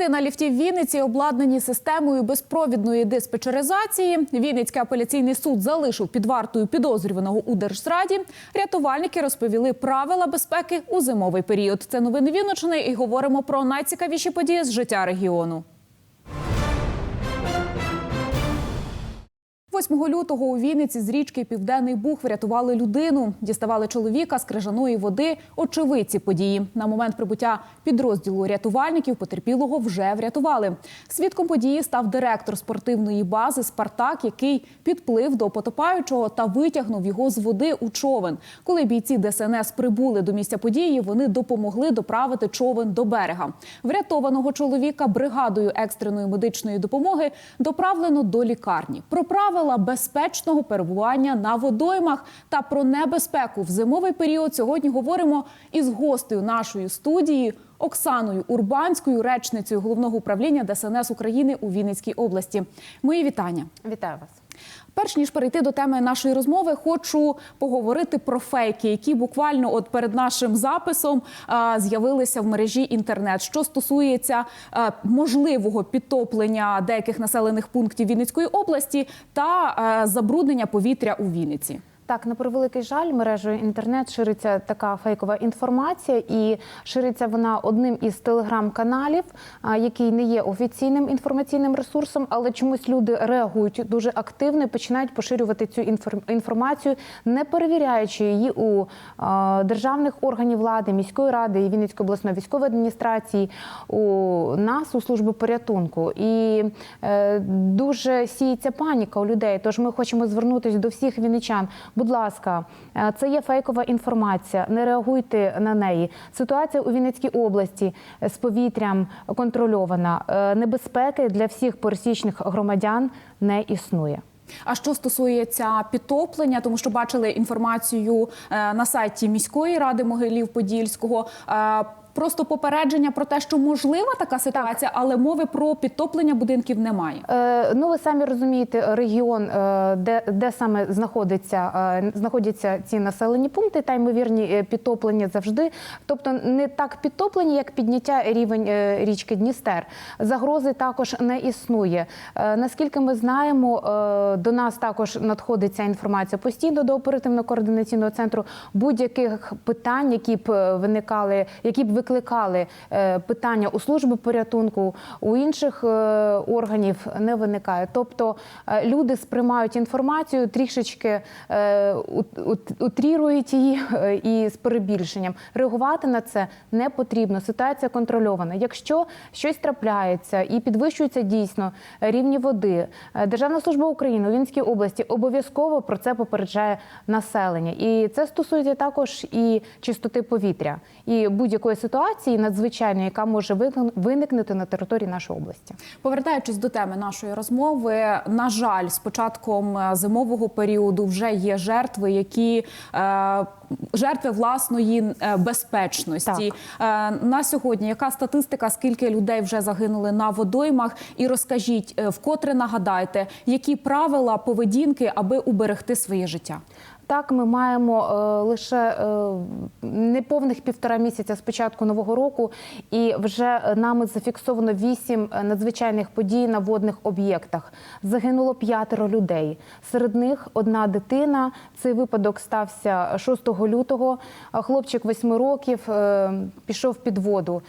Третина ліфтів Вінниці обладнані системою безпровідної диспетчеризації. Вінницький апеляційний суд залишив під вартою підозрюваного у держзраді. Рятувальники розповіли правила безпеки у зимовий період. Це новини Вінничини і говоримо про найцікавіші події з життя регіону. 8 лютого у Вінниці з річки Південний Буг врятували людину. Діставали чоловіка з крижаної води. Очевидці події. На момент прибуття підрозділу рятувальників потерпілого вже врятували. Свідком події став директор спортивної бази Спартак, який підплив до потопаючого та витягнув його з води у човен. Коли бійці ДСНС прибули до місця події, вони допомогли доправити човен до берега. Врятованого чоловіка бригадою екстреної медичної допомоги доправлено до лікарні. Про правила безпечного перебування на водоймах та про небезпеку в зимовий період сьогодні говоримо із гостею нашої студії Оксаною Урбанською, речницею головного управління ДСНС України у Вінницькій області. Мої вітання. Вітаю вас. Перш ніж перейти до теми нашої розмови, хочу поговорити про фейки, які буквально от перед нашим записом а, з'явилися в мережі інтернет. Що стосується а, можливого підтоплення деяких населених пунктів Вінницької області та а, забруднення повітря у Вінниці. Так, на превеликий жаль, мережею інтернет шириться така фейкова інформація, і шириться вона одним із телеграм-каналів, який не є офіційним інформаційним ресурсом, але чомусь люди реагують дуже активно і починають поширювати цю інфор- інформацію, не перевіряючи її у державних органів влади, міської ради і Вінницької обласної військової адміністрації, у нас у служби порятунку. І е, дуже сіється паніка у людей. Тож ми хочемо звернутися до всіх вінничан. Будь ласка, е, це є фейкова інформація. Не реагуйте на неї. Ситуація у Вінницькій області е, з повітрям контрольована. Е, Небезпеки для всіх пересічних громадян не існує. А що стосується підтоплення, тому що бачили інформацію на сайті міської ради Могилів Подільського. Е, Просто попередження про те, що можлива така ситуація, але мови про підтоплення будинків немає. Е, ну, ви самі розумієте, регіон, е, де, де саме знаходиться, е, знаходяться ці населені пункти, та ймовірні е, підтоплення завжди. Тобто не так підтоплені, як підняття рівень е, річки Дністер. Загрози також не існує. Е, Наскільки ми знаємо, е, до нас також надходить ця інформація постійно до оперативно-координаційного центру будь-яких питань, які б е, виникали, які б викликали е, питання у служби порятунку, у інших е, органів не виникає. Тобто е, люди сприймають інформацію трішечки ут- ут- утрірують її і з перебільшенням. Реагувати на це не потрібно. Ситуація контрольована. Якщо щось трапляється і підвищуються дійсно рівні води, Державна служба України у Вінській області обов'язково про це попереджає населення. І це стосується також і чистоти повітря і будь-якої ситуації надзвичайної, яка може виник- виникнути на території нашої області. Повертаючись до теми нашої розмови, на жаль, з початком е, зимового періоду вже є жертви, які е, жертви власної е, безпечності. Е, на сьогодні яка статистика, скільки людей вже загинули на водоймах? І розкажіть, е, вкотре нагадайте, які правила поведінки, аби уберегти своє життя. Так, ми маємо е, лише е, неповних півтора місяця з початку нового року, і вже нами зафіксовано вісім е, надзвичайних подій на водних об'єктах. Загинуло п'ятеро людей. Серед них одна дитина. Цей випадок стався 6 лютого. Е, Хлопчик 8 років е, пішов під воду.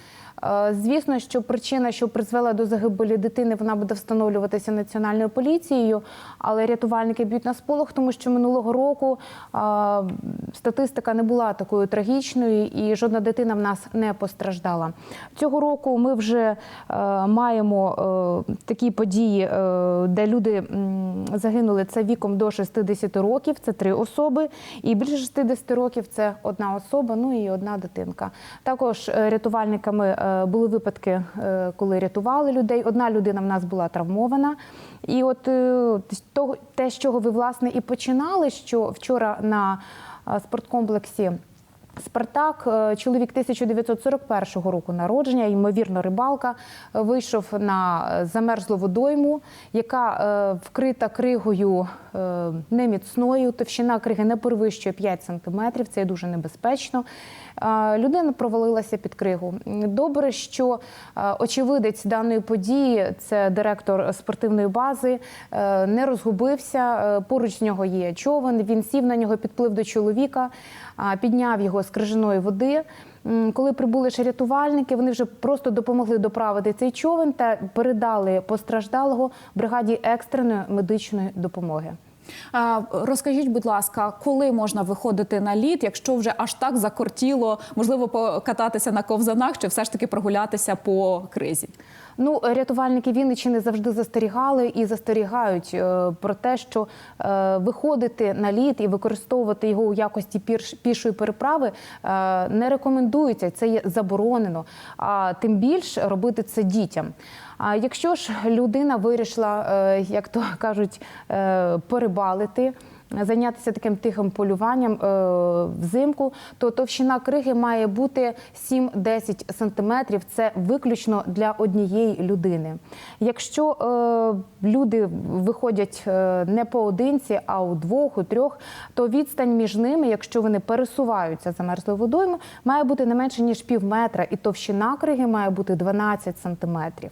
Е, Звісно, що причина, що призвела до загибелі дитини, вона буде встановлюватися національною поліцією, але рятувальники б'ють на сполох, тому що минулого року е, статистика не була такою трагічною і жодна дитина в нас не постраждала. Цього року ми вже е, маємо такі події, де люди загинули це віком до 60 років, це три особи, і більше 60 років це одна особа, ну і одна дитинка. Також рятувальниками були випадки, е, коли рятували людей. Одна людина в нас була травмована. І от е, те, з чого ви власне і починали, що вчора на е, спорткомплексі Спартак, е, чоловік 1941 року народження, ймовірно, рибалка, е, вийшов на е, замерзлу водойму, яка вкрита кригою неміцною. Товщина криги не перевищує 5 сантиметрів. Це дуже небезпечно. Людина провалилася під кригу. Добре, що очевидець даної події, це директор спортивної бази, не розгубився. Поруч з нього є човен. Він сів на нього, підплив до чоловіка, підняв його з крижаної води. Коли прибули ще рятувальники, вони вже просто допомогли доправити цей човен та передали постраждалого бригаді екстреної медичної допомоги. Розкажіть, будь ласка, коли можна виходити на лід, якщо вже аж так закортіло, можливо, покататися на ковзанах чи все ж таки прогулятися по кризі? Ну, рятувальники Вінниччини завжди застерігали і застерігають е, про те, що е, виходити на лід і використовувати його у якості пішої переправи е, не рекомендується. Це є заборонено. А тим більше робити це дітям. А якщо ж людина вирішила, як то кажуть, перебалити. Зайнятися таким тихим полюванням е, взимку, то товщина криги має бути 7-10 сантиметрів. Це виключно для однієї людини. Якщо е, люди виходять е, не поодинці, а у двох, у трьох, то відстань між ними, якщо вони пересуваються замерзлою водоймою, має бути не менше ніж пів метра, і товщина криги має бути 12 сантиметрів.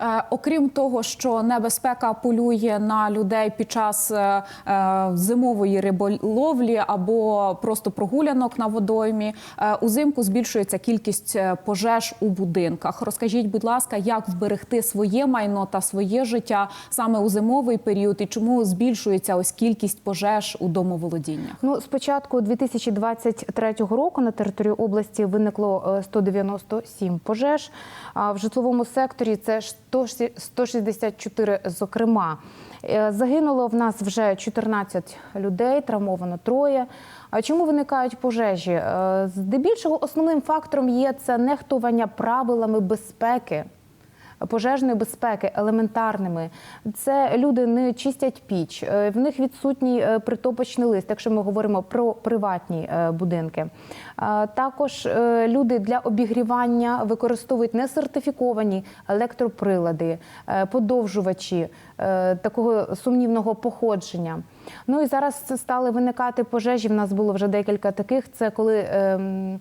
Е, Окрім того, що небезпека полює на людей під час е, е, зимової риболовлі або просто прогулянок на водоймі, узимку збільшується кількість пожеж у будинках. Розкажіть, будь ласка, як вберегти своє майно та своє життя саме у зимовий період, і чому збільшується ось кількість пожеж у домоволодіннях? Ну, з початку 2023 року на території області виникло е, 197 пожеж. А в житловому секторі це 164 зокрема. Е, Загинуло в нас вже 14 людей, травмовано троє. А чому виникають пожежі? Е, Здебільшого основним фактором є це нехтування правилами безпеки пожежної безпеки елементарними. Це люди не чистять піч, е, в них відсутній е, притопочний лист, якщо ми говоримо про приватні е, будинки. Також люди для обігрівання використовують несертифіковані електроприлади, подовжувачі такого сумнівного походження. Ну і зараз стали виникати пожежі. В нас було вже декілька таких. Це коли ем,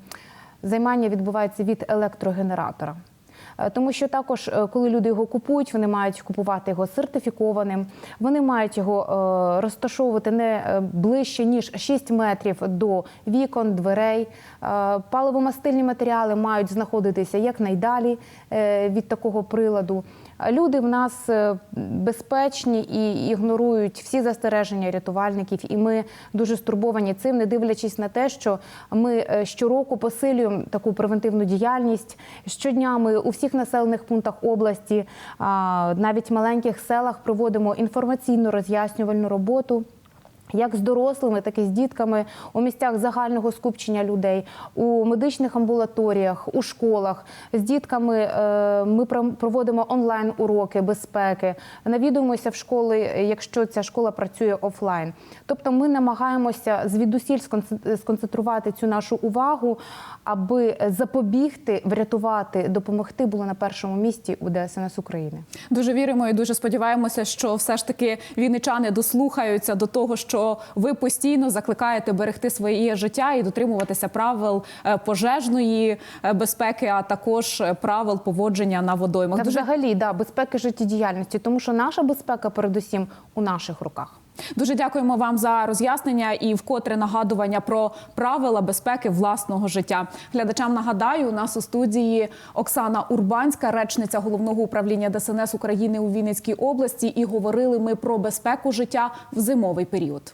займання відбувається від електрогенератора. Е, Тому що також, е, коли люди його купують, вони мають купувати його сертифікованим. Вони мають його е, розташовувати не ближче ніж 6 метрів до вікон, дверей. Паливомастильні матеріали мають знаходитися якнайдалі від такого приладу. Люди в нас е, безпечні і ігнорують всі застереження рятувальників, і ми дуже стурбовані цим, не дивлячись на те, що ми е, щороку посилюємо таку превентивну діяльність. Щодня ми у всіх населених пунктах області, навіть маленьких селах, проводимо інформаційну роз'яснювальну роботу. Як з дорослими, так і з дітками у місцях загального скупчення людей, у медичних амбулаторіях, у школах. З дітками е, ми проводимо онлайн уроки безпеки, навідуємося в школи, якщо ця школа працює офлайн. Тобто ми намагаємося звідусіль сконцентрувати цю нашу увагу, аби запобігти, врятувати, допомогти було на першому місці у ДСНС України. Дуже віримо і дуже сподіваємося, що все ж таки вінничани дослухаються до того, що ви постійно закликаєте берегти своє життя і дотримуватися правил е, пожежної е, безпеки, а також е, правил поводження на водоймах. Та Дуже взагалі да, безпеки життєдіяльності, тому що наша безпека передусім у наших руках. Дуже дякуємо вам за роз'яснення і вкотре нагадування про правила безпеки власного життя. Глядачам нагадаю, у нас у студії Оксана Урбанська, речниця головного управління ДСНС України у Вінницькій області. І говорили ми про безпеку життя в зимовий період.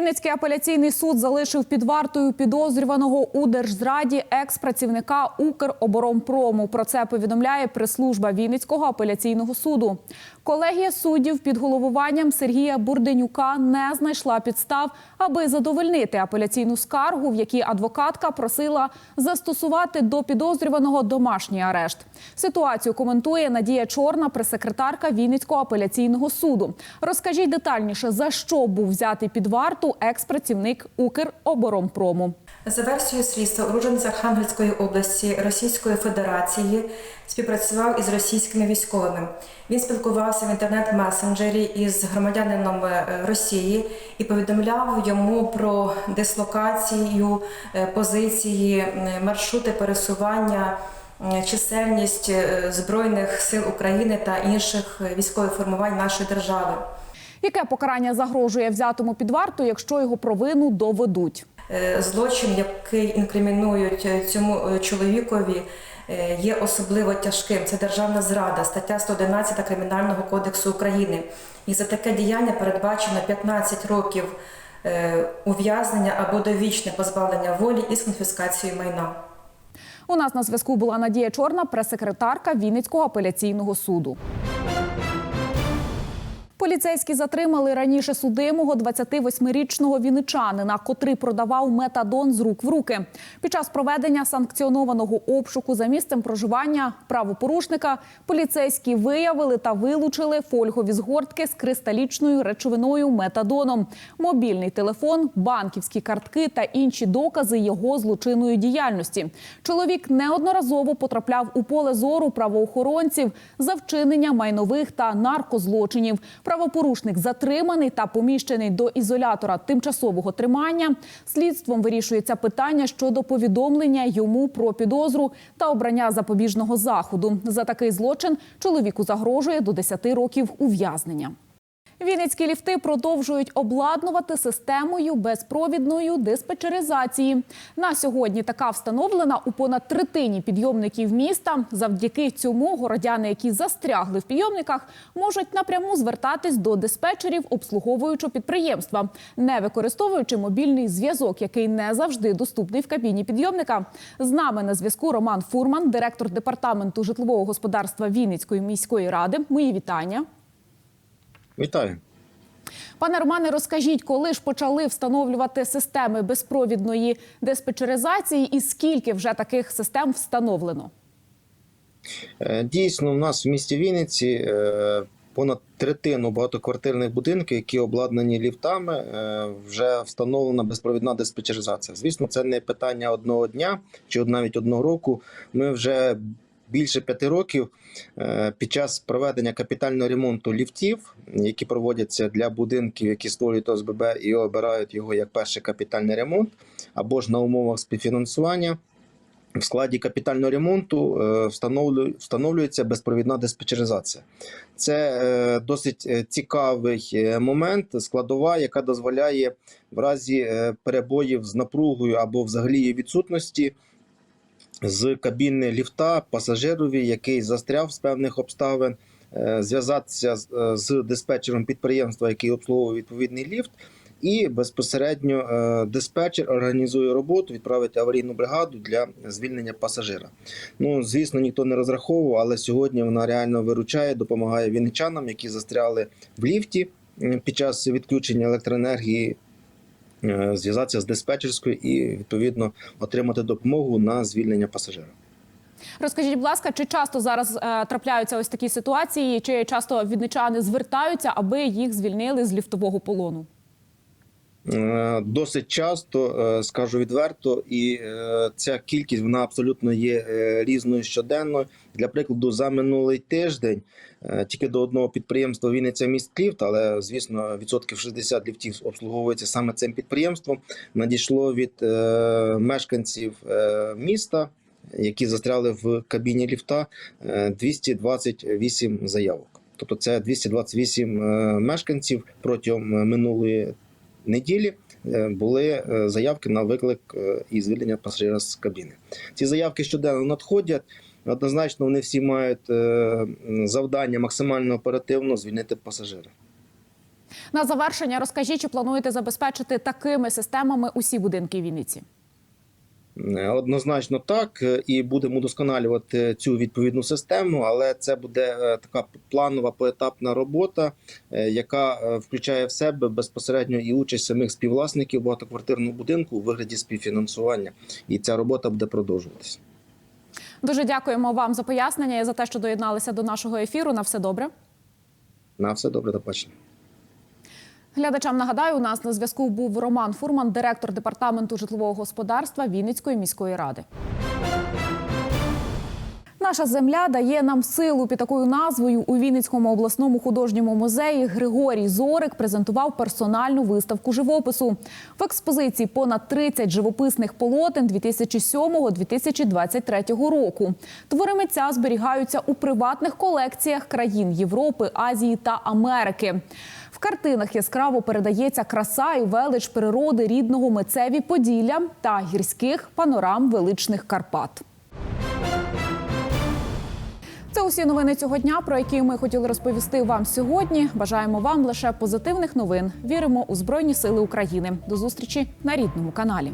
Вінницький апеляційний суд залишив під вартою підозрюваного у держзраді екс-працівника Укроборонпрому. Про це повідомляє прес-служба Вінницького апеляційного суду. Колегія суддів під головуванням Сергія Бурденюка не знайшла підстав, аби задовольнити апеляційну скаргу, в якій адвокатка просила застосувати до підозрюваного домашній арешт. Ситуацію коментує Надія Чорна, прес-секретарка Вінницького апеляційного суду. Розкажіть детальніше, за що був взятий під варту екс-працівник Укроборонпрому. За версією слідства, уродженець Архангельської області Російської Федерації співпрацював із російськими військовими. Він спілкувався в інтернет-месенджері із громадянином е, Росії і повідомляв йому про дислокацію, е, позиції, маршрути пересування, чисельність е, збройних сил України та інших військових формувань нашої держави. Яке покарання загрожує взятому під варту, якщо його провину доведуть? Злочин, який інкримінують цьому чоловікові, є особливо тяжким. Це державна зрада, стаття 111 Кримінального кодексу України. І за таке діяння передбачено 15 років е, ув'язнення або довічне позбавлення волі із конфіскацією майна. У нас на зв'язку була Надія Чорна, прес-секретарка Вінницького апеляційного суду. Поліцейські затримали раніше судимого 28-річного вінничанина, котрий продавав метадон з рук в руки. Під час проведення санкціонованого обшуку за місцем проживання правопорушника поліцейські виявили та вилучили фольгові згортки з кристалічною речовиною метадоном, мобільний телефон, банківські картки та інші докази його злочинної діяльності. Чоловік неодноразово потрапляв у поле зору правоохоронців за вчинення майнових та наркозлочинів. Правопорушник затриманий та поміщений до ізолятора тимчасового тримання. Слідством вирішується питання щодо повідомлення йому про підозру та обрання запобіжного заходу. За такий злочин чоловіку загрожує до 10 років ув'язнення. Вінницькі ліфти продовжують обладнувати системою безпровідної диспетчеризації. На сьогодні така встановлена у понад третині підйомників міста. Завдяки цьому городяни, які застрягли в підйомниках, можуть напряму звертатись до диспетчерів обслуговуючого підприємства, не використовуючи мобільний зв'язок, який не завжди доступний в кабіні підйомника. З нами на зв'язку Роман Фурман, директор департаменту житлового господарства Вінницької міської ради. Мої вітання. Вітаю. Пане Романе, розкажіть, коли ж почали встановлювати системи безпровідної диспетчеризації і скільки вже таких систем встановлено? Е, Дійсно, у нас в місті Вінниці е, понад третину багатоквартирних будинків, які обладнані ліфтами, е, вже встановлена безпровідна диспетчеризація. Звісно, це не питання одного дня чи навіть одного року. Ми вже більше п'яти років е, під час проведення капітального ремонту ліфтів, які проводяться для будинків, які створюють ОСББ і обирають його як перший капітальний ремонт, або ж на умовах співфінансування. В складі капітального ремонту е, встановлюється безпровідна диспетчеризація. Це е, досить цікавий момент, складова, яка дозволяє в разі перебоїв з напругою або взагалі її відсутності з кабіни ліфта пасажирові, який застряв з певних обставин, е, зв'язатися з- е, диспетчером підприємства, який обслуговує відповідний ліфт. І безпосередньо е, диспетчер організує роботу, відправить аварійну бригаду для звільнення пасажира. Ну звісно, ніхто не розраховував, але сьогодні вона реально виручає, допомагає вінничанам, які застряли в ліфті під час відключення електроенергії. Е, Зв'язатися з диспетчерською і відповідно отримати допомогу на звільнення пасажира. Розкажіть, будь ласка, чи часто зараз е, трапляються ось такі ситуації, чи часто відничани звертаються, аби їх звільнили з ліфтового полону? Е, Досить часто е, скажу відверто, і е, ця кількість вона абсолютно є різною щоденно. Для прикладу, за минулий тиждень тільки до одного підприємства Вінниця міст ліфт, але звісно, відсотків 60 ліфтів обслуговується саме цим підприємством. Надійшло від мешканців міста, які застряли в кабіні ліфта, е, 228 заявок. Тобто, це 228 е, мешканців протягом минулої неділі е, були е, заявки на виклик е, і звільнення пасажира з кабіни. Ці заявки щоденно надходять. Однозначно, вони всі мають завдання максимально оперативно звільнити пасажира. На завершення розкажіть, чи плануєте забезпечити такими системами усі будинки Вінниці? Е, Однозначно так, е, і будемо удосконалювати цю відповідну систему, але це буде е, така планова поетапна робота, яка включає в себе безпосередньо і участь самих співвласників багатоквартирного будинку у вигляді співфінансування. І ця робота буде продовжуватися. Дуже дякуємо вам за пояснення і за те, що доєдналися до нашого ефіру. На все добре. На все добре, до побачення. Глядачам нагадаю, у нас на зв'язку був Роман Фурман, директор департаменту житлового господарства Вінницької міської ради. Наша земля дає нам силу під такою назвою у Вінницькому обласному художньому музеї Григорій Зорик презентував персональну виставку живопису. В експозиції понад 30 живописних полотен 2007-2023 року. Твори митця зберігаються у приватних колекціях країн Європи, Азії та Америки. В картинах яскраво передається краса і велич природи рідного митцеві Поділля та гірських панорам величних Карпат. Це усі новини цього дня, про які ми хотіли розповісти вам сьогодні. Бажаємо вам лише позитивних новин. Віримо у Збройні Сили України. До зустрічі на рідному каналі.